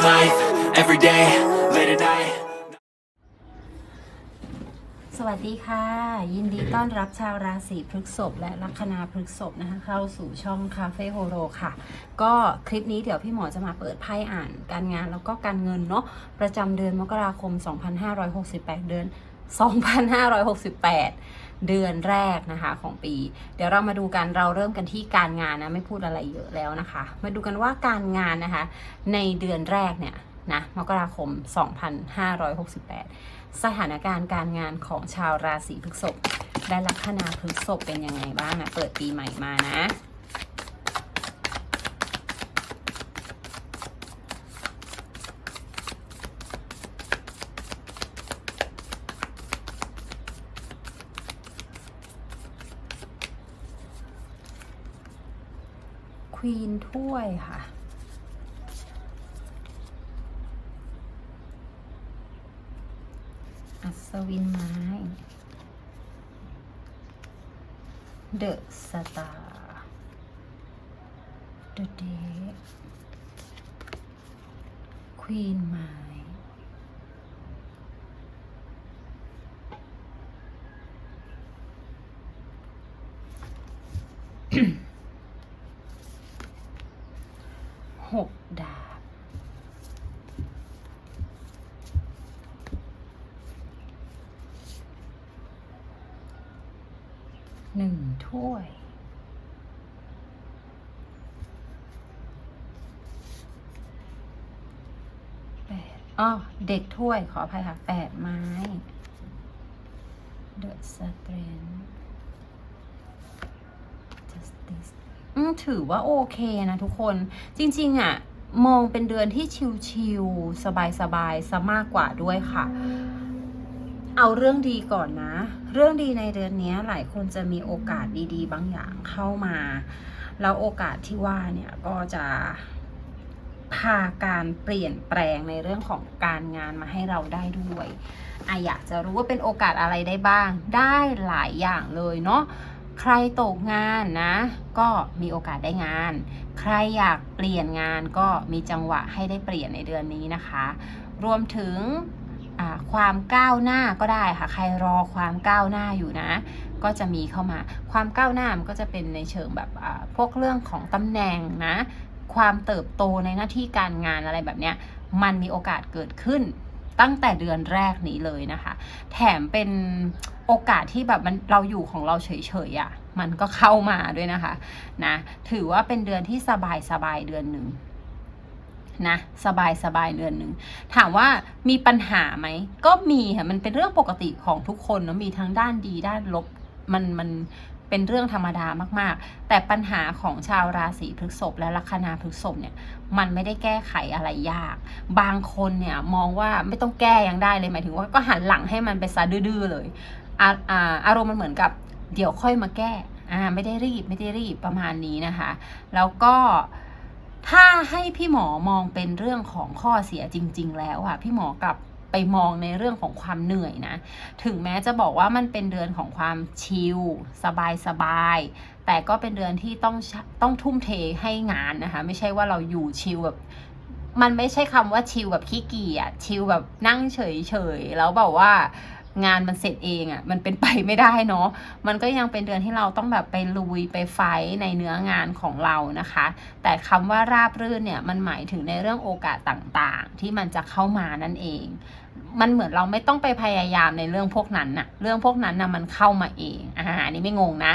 living life every day, late at night. สวัสดีค่ะ ยินดีต้อนรับชาวราศีพฤกษภและลัคนาพฤกษภนะคะ เข้าสู่ช่องคาเฟ่โฮโรค่ะ ก็คลิปนี้เดี๋ยวพี่หมอจะมาเปิดไพ่อ่านการงานแล้วก็การเงินเนาะประจำเดือนมกราคม 2568 เดือน 2568 เดือนแรกนะคะของปี เดี๋ยวเรามาดูกันเราเริ่มกันที่การงานนะไม่พูดอะไรเยอะแล้วนะคะ มาดูกันว่าการงานนะคะ ในเดือนแรกเนี่ยนะมกราคม 2568 สถานการณ์การงานของชาวราศีพฤษภและลัคนาพฤษภเป็นยังไงบ้างนะเปิดปีใหม่มานะ ควีนถ้วยค่ะ อัศวินไม้เดอะสตาร์เดอะเดควีนไม้ หกดาบ หนึ่งถ้วย แปดอ๋อ เด็กถ้วยขออภัยค่ะแปดไม้ The Strength Justice อืม ถือว่าโอเคนะทุกคน จริง ๆอะมองเป็นเดือนที่ชิลๆสบายๆซะมากกว่าด้วยค่ะ เอาเรื่องดีก่อนนะ เรื่องดีในเดือนนี้หลายคนจะมีโอกาสดีๆ บางอย่างเข้ามา แล้วโอกาสที่ว่าเนี่ยก็จะพาการเปลี่ยนแปลงในเรื่องของการงานมาให้เราได้ด้วยอะอยากจะรู้ว่าเป็นโอกาสอะไรได้บ้าง ได้หลายอย่างเลยเนาะ ใครตกงานนะ ก็มีโอกาสได้งาน ใครอยากเปลี่ยนงานก็มีจังหวะให้ได้เปลี่ยนในเดือนนี้นะคะ รวมถึงความก้าวหน้าก็ได้ค่ะ ใครรอความก้าวหน้าอยู่นะ ก็จะมีเข้ามา ความก้าวหน้ามันก็จะเป็นในเชิงแบบพวกเรื่องของตำแหน่งนะ ความเติบโตในหน้าที่การงานอะไรแบบเนี้ย มันมีโอกาสเกิดขึ้นตั้งแต่เดือนแรกนี้เลยนะคะ แถมเป็น โอกาสที่แบบมันเราอยู่ของเราเฉยๆอะ่ะมันก็เข้ามาด้วยนะคะนะถือว่าเป็นเดือนที่สบายสบายๆเดือนหนึ่งนะสบายสบายๆเดือนหนึ่งถามว่ามีปัญหาไหมก็มีค่ะมันเป็นเรื่องปกติของทุกคนเนอะมีทั้งด้านดีด้านลบมันมันเป็นเรื่องธรรมดามาก ๆ แต่ปัญหาของชาวราศีพฤษภและลัคนาพฤษภเนี่ย มันไม่ได้แก้ไขอะไรยาก บางคนเนี่ยมองว่าไม่ต้องแก้ยังได้เลยหมายถึงว่าก็หันหลังให้มันไปซะดื้อๆเลย อาอารมณ์มันเหมือนกับเดี๋ยวค่อยมาแก้อ่าไม่ได้รีบไม่ได้รีบประมาณนี้นะคะ แล้วก็ถ้าให้พี่หมอมองเป็นเรื่องของข้อเสียจริง ๆ แล้วอะพี่หมอกลับไปมองในเรื่องของความเหนื่อยนะ ถึงแม้จะบอกว่ามันเป็นเดือนของความชิลสบายๆแต่ก็เป็นเดือนที่ต้องต้องทุ่มเทให้งานนะคะ ไม่ใช่ว่าเราอยู่ชิลแบบ มันไม่ใช่คำว่าชิลแบบขี้เกียจชิลแบบนั่งเฉยๆแล้วแบบว่า งานมันเสร็จเองอะ่ะมันเป็นไปไม่ได้เนาะมันก็ยังเป็นเดือนที่เราต้องแบบไปลุยไปไฟในเนื้องานของเรานะคะ แต่คำว่าราบรื่นเนี่ยมันหมายถึงในเรื่องโอกาสต่างๆ ที่มันจะเข้ามานั่นเอง มันเหมือนเราไม่ต้องไปพยายามในเรื่องพวกนั้นน่ะเรื่องพวกนั้นน่ะมันเข้ามาเองอ่าอันนี้ไม่งงนะ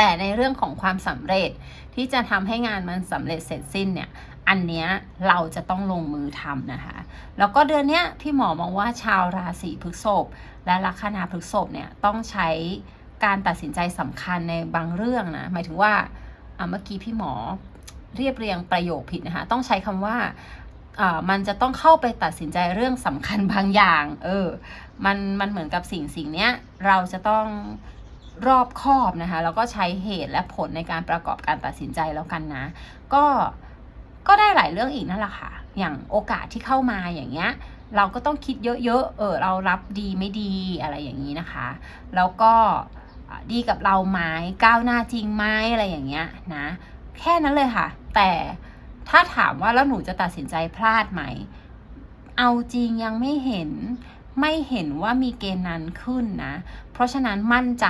แต่ในเรื่องของความสำเร็จที่จะทำให้งานมันสำเร็จเสร็จสิ้นเนี่ยอันเนี้ยเราจะต้องลงมือทำนะคะ แล้วก็เดือนเนี้ยพี่หมอมองว่าชาวราศีพฤษภและลัคนาพฤษภเนี่ยต้องใช้การตัดสินใจสำคัญในบางเรื่องนะ หมายถึงว่าเมื่อกี้พี่หมอเรียบเรียงประโยคผิดนะคะ ต้องใช้คำว่ามันจะต้องเข้าไปตัดสินใจเรื่องสำคัญบางอย่าง เออ มันมันเหมือนกับสิ่งสิ่งเนี้ยเราจะต้อง รอบคอบนะคะแล้วก็ใช้เหตุและผลในการประกอบการตัดสินใจแล้วกันนะ ก็ก็ได้หลายเรื่องอีกนั่นแหละค่ะ อย่างโอกาสที่เข้ามาอย่างเงี้ย เราก็ต้องคิดเยอะๆ เออ เรารับดีไม่ดีอะไรอย่างนี้นะคะ แล้วก็ดีกับเราไหมก้าวหน้าจริงไหมอะไรอย่างเงี้ยนะ แค่นั้นเลยค่ะ แต่ถ้าถามว่าแล้วหนูจะตัดสินใจพลาดไหม เอาจริงยังไม่เห็น ไม่เห็นว่ามีเกณฑ์นั้นขึ้นนะ เพราะฉะนั้นมั่นใจ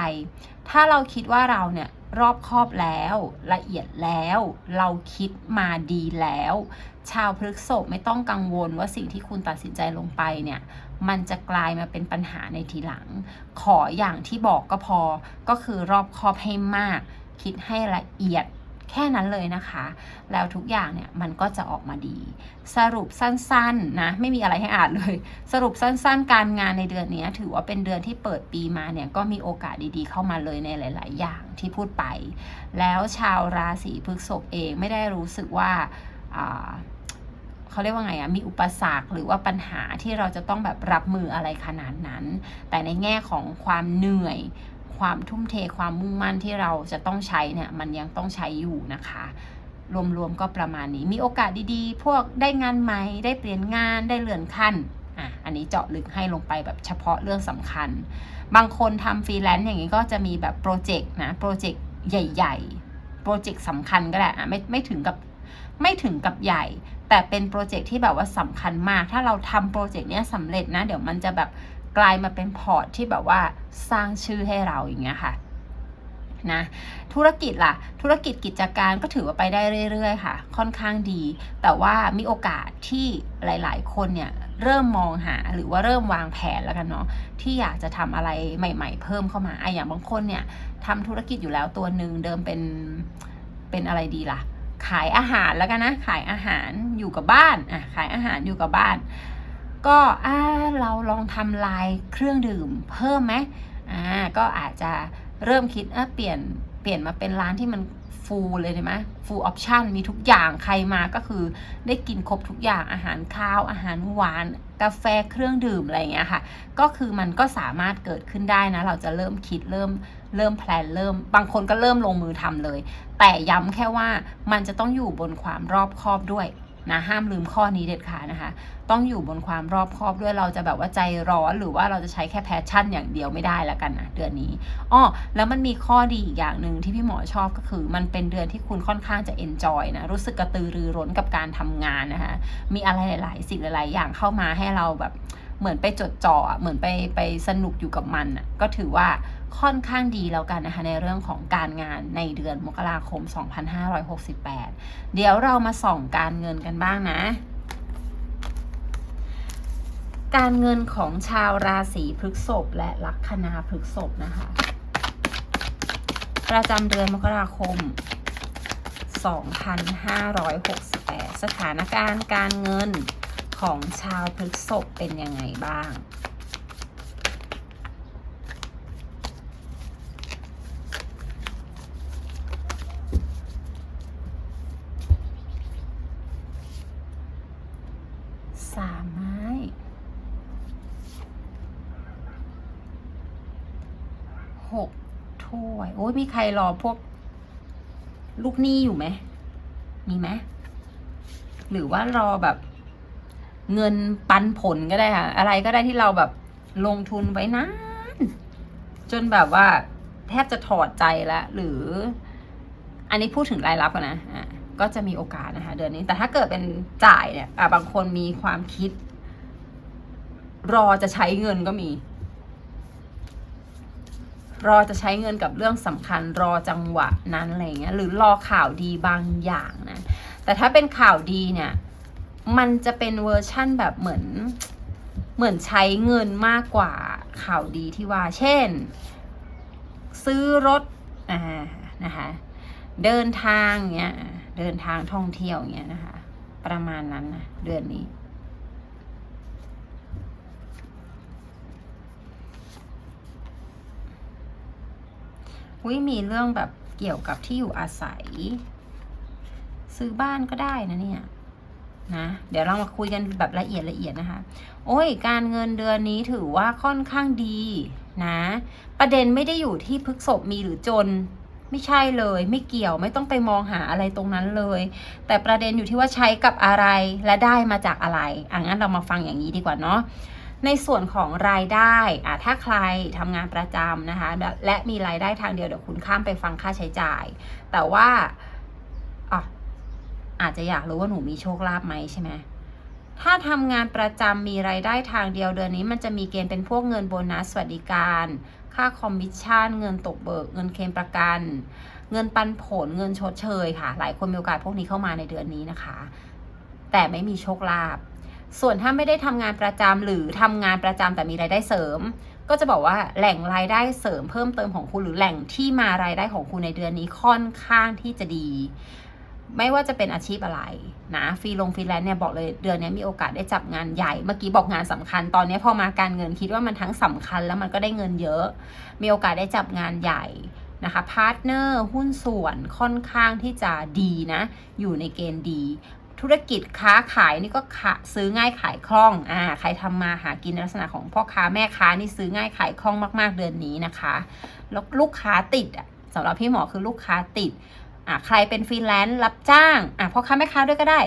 ถ้าเราคิดว่าเราเนี่ยรอบคอบแล้วละเอียดแล้ว เราคิดมาดีแล้ว ชาวพฤกษบไม่ต้องกังวลว่าสิ่งที่คุณตัดสินใจลงไปเนี่ยมันจะกลายมาเป็นปัญหาในทีหลัง ขออย่างที่บอกก็พอก็คือรอบคอบให้มาก คิดให้ละเอียด แค่นั้นเลยนะคะ แล้วทุกอย่างเนี่ยมันก็จะออกมาดี สรุปสั้นๆนะไม่มีอะไรให้อ่านเลย สรุปสั้นๆ การงานในเดือนนี้ถือว่าเป็นเดือนที่เปิดปีมาเนี่ยก็มีโอกาสดีๆ เข้ามาเลยในหลาย ๆ อย่างที่พูดไป แล้วชาวราศีพฤษภเองไม่ได้รู้สึกว่าอ่าเขาเรียกว่าไงอะมีอุปสรรคหรือว่าปัญหาที่เราจะต้องแบบรับมืออะไรขนาดนั้น แต่ในแง่ของความเหนื่อย ความทุ่มเทความมุ่งมั่นที่เราจะต้องใช้เนี่ยมันยังต้องใช้อยู่นะคะรวมๆก็ประมาณนี้ มีโอกาสดีๆ พวกได้งานใหม่ได้เปลี่ยนงานได้เลื่อนขั้นอะอันนี้เจาะลึกให้ลงไปแบบเฉพาะเรื่องสำคัญ บางคนทำฟรีแลนซ์อย่างนี้ก็จะมีแบบโปรเจกต์นะโปรเจกต์ใหญ่ๆ โปรเจกต์สำคัญก็ได้อะไม่ไม่ถึงกับไม่ถึงกับใหญ่ แต่เป็นโปรเจกต์ที่แบบว่าสำคัญมาก ถ้าเราทำโปรเจกต์เนี้ยสำเร็จนะ เดี๋ยวมันจะแบบ กลายมาเป็นพอร์ตที่แบบว่าสร้างชื่อให้เราอย่างเงี้ยค่ะนะธุรกิจล่ะ ธุรกิจกิจการก็ถือว่าไปได้เรื่อยๆค่ะ ค่อนข้างดี แต่ว่ามีโอกาสที่หลายๆ คนเนี่ยเริ่มมองหาหรือว่าเริ่มวางแผนแล้วกันเนาะที่อยากจะทำอะไรใหม่ ๆ เพิ่มเข้ามาไอะอย่างบางคนเนี่ยทำธุรกิจอยู่แล้วตัวหนึ่งเดิมเป็นเป็นอะไรดีล่ะ ขายอาหารแล้วกันนะขายอาหารอยู่กับบ้านอะขายอาหารอยู่กับบ้าน ก็อ่าเราลองทำลายเครื่องดื่มเพิ่มไหมอ่าก็อาจจะเริ่มคิดเออเปลี่ยนเปลี่ยนมาเป็นร้านที่มันฟูลเลยได้ไหมฟูลออปชันมีทุกอย่างใครมาก็คือได้กินครบทุกอย่างอาหารข้าวอาหารหวาน กาแฟเครื่องดื่มอะไรอย่างเงี้ยค่ะ ก็คือมันก็สามารถเกิดขึ้นได้นะ เราจะเริ่มคิดเริ่มเริ่มแพลนเริ่ม บางคนก็เริ่มลงมือทำเลย แต่ย้ำแค่ว่ามันจะต้องอยู่บนความรอบคอบด้วย นะห้ามลืมข้อนี้เด็ดขาดนะคะ ต้องอยู่บนความรอบคอบด้วยเราจะแบบว่าใจร้อนหรือว่าเราจะใช้แค่แพชชั่นอย่างเดียวไม่ได้แล้วกันนะเดือนนี้อ้อแล้วมันมีข้อดีอีกอย่างหนึ่งที่พี่หมอชอบก็คือ มันเป็นเดือนที่คุณค่อนข้างจะเอนจอยนะรู้สึกกระตือรือร้นกับการทำงานนะคะมีอะไรหลาย ๆ สิ่งหลาย ๆ อย่างเข้ามาให้เราแบบ เหมือนไปจดจ่อเหมือนไปไปสนุกอยู่กับมันอะก็ถือว่าค่อนข้างดีแล้วกันนะคะในเรื่องของการงานในเดือนมกราคม 2568 เดี๋ยวเรามาส่องการเงินกันบ้างนะ การเงินของชาวราศีพฤษภและลัคนาพฤษภนะคะ ประจำเดือนมกราคม 2568 สถานการณ์การเงิน ของชาวพฤษภเป็นยังไงบ้าง สามไม้หกถ้วย โอ้ยมีใครรอพวก ลูกหนี้อยู่ไหม มีไหม หรือว่ารอแบบ เงินปันผลก็ได้ค่ะ อะไรก็ได้ที่เราแบบลงทุนไว้นานจนแบบว่า แทบจะถอดใจแล้วหรือ อันนี้พูดถึงรายรับก่อนนะอะก็จะมีโอกาสนะคะ เดือนนี้ แต่ถ้าเกิดเป็นจ่ายเนี่ยอะบางคนมีความคิด รอจะใช้เงินก็มี รอจะใช้เงินกับเรื่องสำคัญ รอจังหวะนั้นอะไรเงี้ย หรือรอข่าวดีบางอย่างนะแต่ถ้าเป็นข่าวดีเนี่ย มันจะเป็นเวอร์ชั่นแบบเหมือน เหมือนใช้เงินมากกว่าข่าวดีที่ว่า เช่น ซื้อรถอ่านะคะ เดินทางเงี้ย เดินทางท่องเที่ยวเงี้ยนะคะ ประมาณนั้นนะเดือนนี้อุ้ยมีเรื่องแบบเกี่ยวกับที่อยู่อาศัย ซื้อบ้านก็ได้นะเนี่ย นะเดี๋ยวเรามาคุยกันแบบละเอียดละเอียดนะคะ โอ้ย การเงินเดือนนี้ถือว่าค่อนข้างดีนะ ประเด็นไม่ได้อยู่ที่พฤกษบมีหรือจนไม่ใช่เลย ไม่เกี่ยวไม่ต้องไปมองหาอะไรตรงนั้นเลย แต่ประเด็นอยู่ที่ว่าใช้กับอะไรและได้มาจากอะไรอะงั้นเรามาฟังอย่างนี้ดีกว่าเนาะในส่วนของรายได้อะถ้าใครทำงานประจำนะคะ และมีรายได้ทางเดียวเดี๋ยวคุณข้ามไปฟังค่าใช้จ่าย แต่ว่าอะ อาจจะอยากรู้ว่าหนูมีโชคลาภไหมใช่ไหมถ้าทำงานประจำมีไรายได้ทางเดียวเดือนนี้ มันจะมีเกณฑ์เป็นพวกเงินโบนัสสวัสดิการ ค่าคอมมิชชั่น เงินตกเบิก เงินเคลมประกัน เงินปันผลเงินชดเชยค่ะ หลายคนมีโอกาสพวกนี้เข้ามาในเดือนนี้นะคะ แต่ไม่มีโชคลาภส่วนถ้าไม่ได้ทำงานประจำหรือทำงานประจำแต่มีรายได้เสริม ก็จะบอกว่าแหล่งรายได้เสริมเพิ่มเติมของคุณหรือแหล่งที่มารายได้ของคุณในเดือนนี้ค่อนข้างที่จะดี ไม่ว่าจะเป็นอาชีพอะไรนะฟรีลงฟรีแลนซ์เนี่ยบอกเลยเดือนนี้มีโอกาสได้จับงานใหญ่เมื่อกี้บอกงานสำคัญตอนนี้พอมาการเงินคิดว่ามันทั้งสำคัญแล้วมันก็ได้เงินเยอะ มีโอกาสได้จับงานใหญ่นะคะพาร์ทเนอร์หุ้นส่วนค่อนข้างที่จะดีนะ อยู่ในเกณฑ์ดี ธุรกิจค้าขายนี่ก็ขซื้อง่ายขายคล่องอ่าใครทำมาหากินในลักษณะของพ่อค้าแม่ค้านี่ซื้อง่ายขายคล่องมาก ๆ เดือนนี้นะคะแล้วลูกค้าติดอะสำหรับพี่หมอคือลูกค้าติด อะใครเป็นฟรีแลนซ์รับจ้างอะพ่อค้าแม่ค้าด้วยก็ได้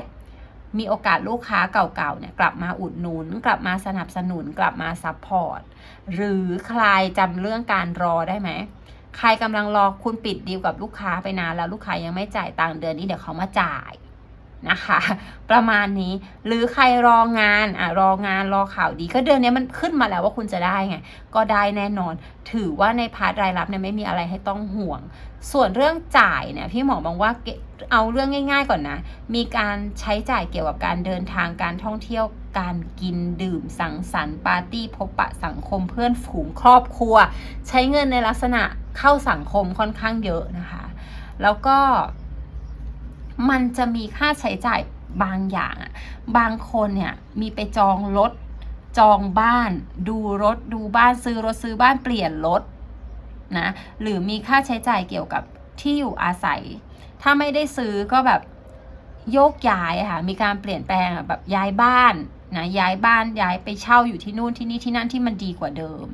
มีโอกาสลูกค้าเก่าๆเนี่ยกลับมาอุดหนุน กลับมาสนับสนุนกลับมาซัพพอร์ตหรือใครจำเรื่องการรอได้ไหมใครกำลังรอคุณปิดดีลกับลูกค้าไปนานแล้วลูกค้ายังไม่จ่ายตังค์เดือนนี้เดี๋ยวเขามาจ่าย นะคะ ประมาณนี้หรือใครรองานอะรองานรอข่าวดีก็เดือนนี้มันขึ้นมาแล้วว่าคุณจะได้ไง ก็ได้แน่นอน ถือว่าในพาร์ทรายรับเนี่ยไม่มีอะไรให้ต้องห่วง ส่วนเรื่องจ่ายเนี่ยพี่หมอมองว่าเอาเรื่องง่าย ๆ ก่อนนะ มีการใช้จ่ายเกี่ยวกับการเดินทางการท่องเที่ยวการกินดื่มสังสรรค์ปาร์ตี้พบปะสังคมเพื่อนฝูงครอบครัว ใช้เงินในลักษณะเข้าสังคมค่อนข้างเยอะนะคะ แล้วก็ มันจะมีค่าใช้จ่ายบางอย่างอะบางคนเนี่ยมีไปจองรถ จองบ้าน ดูรถ ดูบ้านซื้อรถซื้อบ้านเปลี่ยนรถนะ หรือมีค่าใช้จ่ายเกี่ยวกับที่อยู่อาศัย ถ้าไม่ได้ซื้อก็แบบโยกย้ายค่ะ มีการเปลี่ยนแปลงแบบย้ายบ้าน นะย้ายบ้านย้ายไปเช่าอยู่ที่นู่นที่นี่ที่นั่นที่มันดีกว่าเดิม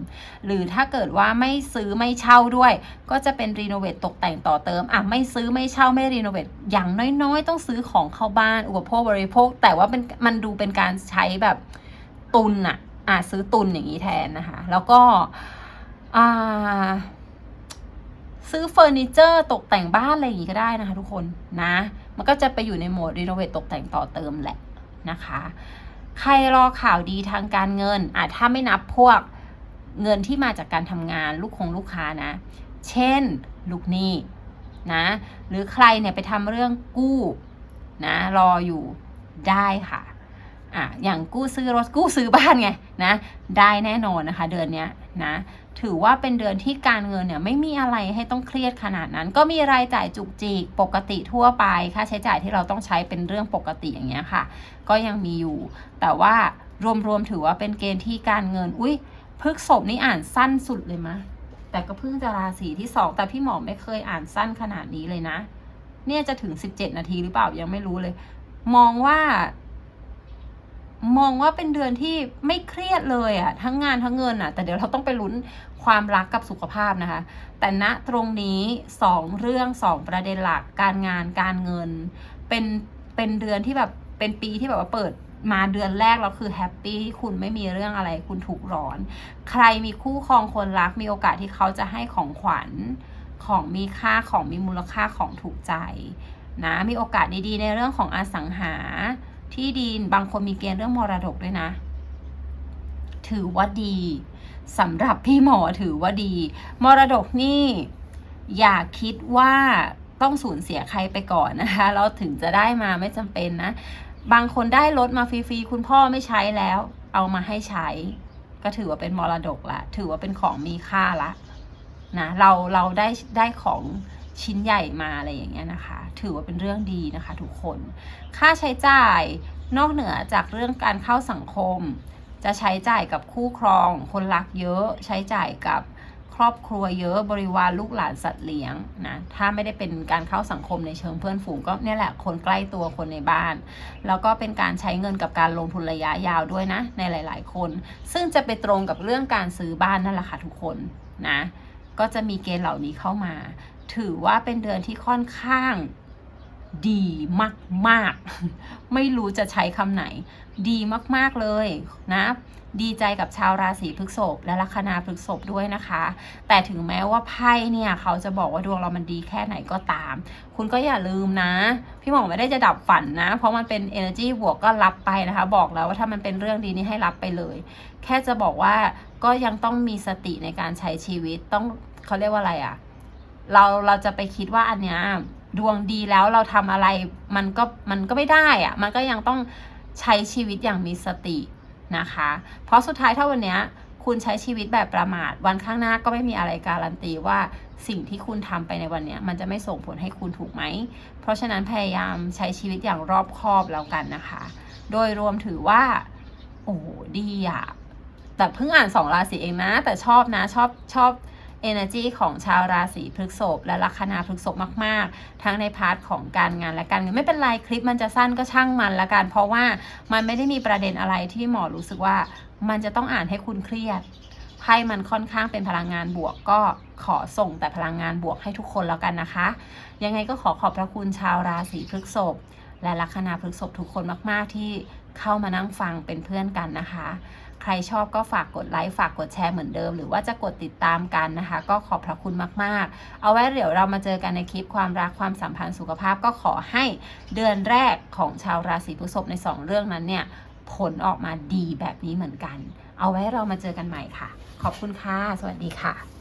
หรือถ้าเกิดว่าไม่ซื้อไม่เช่าด้วย ก็จะเป็นรีโนเวทตกแต่งต่อเติมอะไม่ซื้อไม่เช่าไม่รีโนเวทอย่างน้อยๆ ต้องซื้อของเข้าบ้านอุปโภคบริโภค แต่ว่าเป็นมันดูเป็นการใช้แบบตุนอะอะซื้อตุนอย่างนี้แทนนะคะ แล้วก็อ่าซื้อเฟอร์นิเจอร์ตกแต่งบ้านอะไรอย่างนี้ก็ได้นะคะทุกคนนะ มันก็จะไปอยู่ในโหมดรีโนเวทตกแต่งต่อเติมแหละนะคะ ใครรอข่าวดีทางการเงินอะถ้าไม่นับพวกเงินที่มาจากการทำงานลูกคงลูกค้านะ เช่น ลูกหนี้นะ หรือใครเนี่ยไปทำเรื่องกู้นะ รออยู่ได้ค่ะ อะอย่างกู้ซื้อรถกู้ซื้อบ้านไงนะได้แน่นอนนะคะ เดือนเนี้ยนะถือว่าเป็นเดือนที่การเงินเนี่ยไม่มีอะไรให้ต้องเครียดขนาดนั้น ก็มีรายจ่ายจุกจิกปกติทั่วไป ค่าใช้จ่ายที่เราต้องใช้เป็นเรื่องปกติอย่างเงี้ยค่ะ ก็ยังมีอยู่ แต่ว่ารวมๆถือว่าเป็นเกณฑ์ที่การเงิน อุ้ยพฤกษบนี่อ่านสั้นสุดเลยมะแต่ก็เพิ่งจะราศีที่สองแต่พี่หมอไม่เคยอ่านสั้นขนาดนี้เลยนะ เนี่ยจะถึงสิบเจ็ดนาทีหรือเปล่ายังไม่รู้เลย มองว่า มองว่าเป็นเดือนที่ไม่เครียดเลยอะทั้งงานทั้งเงินอะแต่เดี๋ยวเราต้องไปลุ้นความรักกับสุขภาพนะคะ แต่ณตรงนี้สองเรื่องสองประเด็นหลักการงานการเงิน เป็นเป็นเดือนที่แบบเป็นปีที่แบบว่าเปิดมาเดือนแรกแล้วคือแฮปปี้คุณไม่มีเรื่องอะไรคุณถูกร้อน ใครมีคู่ครองคนรักมีโอกาสที่เขาจะให้ของขวัญของมีค่าของมีมูลค่าของถูกใจนะมีโอกาสดีๆในเรื่องของอสังหา ที่ดินบางคนมีเกณฑ์เรื่องมรดกด้วยนะ ถือว่าดีสำหรับพี่หมอถือว่าดี มรดกนี่อย่าคิดว่าต้องสูญเสียใครไปก่อนนะคะ เราถึงจะได้มาไม่จำเป็นนะ บางคนได้รถมาฟรีๆคุณพ่อไม่ใช้แล้ว เอามาให้ใช้ ก็ถือว่าเป็นมรดกละ ถือว่าเป็นของมีค่าละนะเราเราได้ได้ของ ชิ้นใหญ่มาอะไรอย่างเงี้ยนะคะ ถือว่าเป็นเรื่องดีนะคะ ทุกคน ค่าใช้จ่ายนอกเหนือจากเรื่องการเข้าสังคม จะใช้จ่ายกับคู่ครอง คนรักเยอะ ใช้จ่ายกับครอบครัวเยอะบริวารลูกหลานสัตว์เลี้ยงนะถ้าไม่ได้เป็นการเข้าสังคมในเชิงเพื่อนฝูงก็เนี่ยแหละคนใกล้ตัวคนในบ้าน แล้วก็เป็นการใช้เงินกับการลงทุนระยะยาวด้วยนะ ในหลาย ๆ คน ซึ่งจะไปตรงกับเรื่องการซื้อบ้านนั่นแหละค่ะทุกคนนะก็จะมีเกณฑ์เหล่านี้เข้ามา ถือว่าเป็นเดือนที่ค่อนข้างดีมาก ๆ ไม่รู้จะใช้คำไหน ดีมากๆเลยนะ ดีใจกับชาวราศีพฤษภและลัคนาพฤษภด้วยนะคะ แต่ถึงแม้ว่าไพ่เนี่ยเขาจะบอกว่าดวงเรามันดีแค่ไหนก็ตาม คุณก็อย่าลืมนะ พี่หมอไม่ได้จะดับฝันนะ เพราะมันเป็น energy บวกก็รับไปนะคะ บอกแล้วว่าถ้ามันเป็นเรื่องดีนี่ให้รับไปเลย แค่จะบอกว่าก็ยังต้องมีสติในการใช้ชีวิตต้องเขาเรียกว่าอะไรอะ เราเราจะไปคิดว่าอันเนี้ยดวงดีแล้วเราทำอะไรมันก็มันก็ไม่ได้อะมันก็ยังต้องใช้ชีวิตอย่างมีสตินะคะ เพราะสุดท้ายถ้าวันเนี้ยคุณใช้ชีวิตแบบประมาทวันข้างหน้าก็ไม่มีอะไรการันตีว่าสิ่งที่คุณทำไปในวันเนี้ยมันจะไม่ส่งผลให้คุณถูกไหม เพราะฉะนั้นพยายามใช้ชีวิตอย่างรอบคอบแล้วกันนะคะ โดยรวมถือว่า โอ้ดีอะแต่เพิ่งอ่านสองราศีเองนะ แต่ชอบนะชอบชอบ energy ของชาวราศีพฤษภและลัคนาพฤษภมาก ๆ ทั้งในพาร์ทของการงานและการเงินไม่เป็นไรคลิปมันจะสั้นก็ช่างมันละกัน เพราะว่ามันไม่ได้มีประเด็นอะไรที่หมอรู้สึกว่ามันจะต้องอ่านให้คุณเครียดไพ่มันค่อนข้างเป็นพลังงานบวกก็ขอส่งแต่พลังงานบวกให้ทุกคนแล้วกันนะคะ ยังไงก็ขอขอบพระคุณชาวราศีพฤษภและลัคนาพฤษภทุกคนมาก ๆ ที่เข้ามานั่งฟังเป็นเพื่อนกันนะคะ รชอบก็ฝากกดไลค์ฝากกดแชร์เหมือนเดิม หรือว่าจะกดติดตามกันนะคะ ก็ขอบพระคุณมาก ๆ เอาไว้เดี๋ยวเรามาเจอกันในคลิปความรักความสัมพันธ์สุขภาพก็ขอให้เดือนแรกของชาวราศีพฤษภในสองเรื่องนั้นเนี่ยผลออกมาดีแบบนี้เหมือนกัน เอาไว้เรามาเจอกันใหม่ค่ะ ขอบคุณค่ะ สวัสดีค่ะ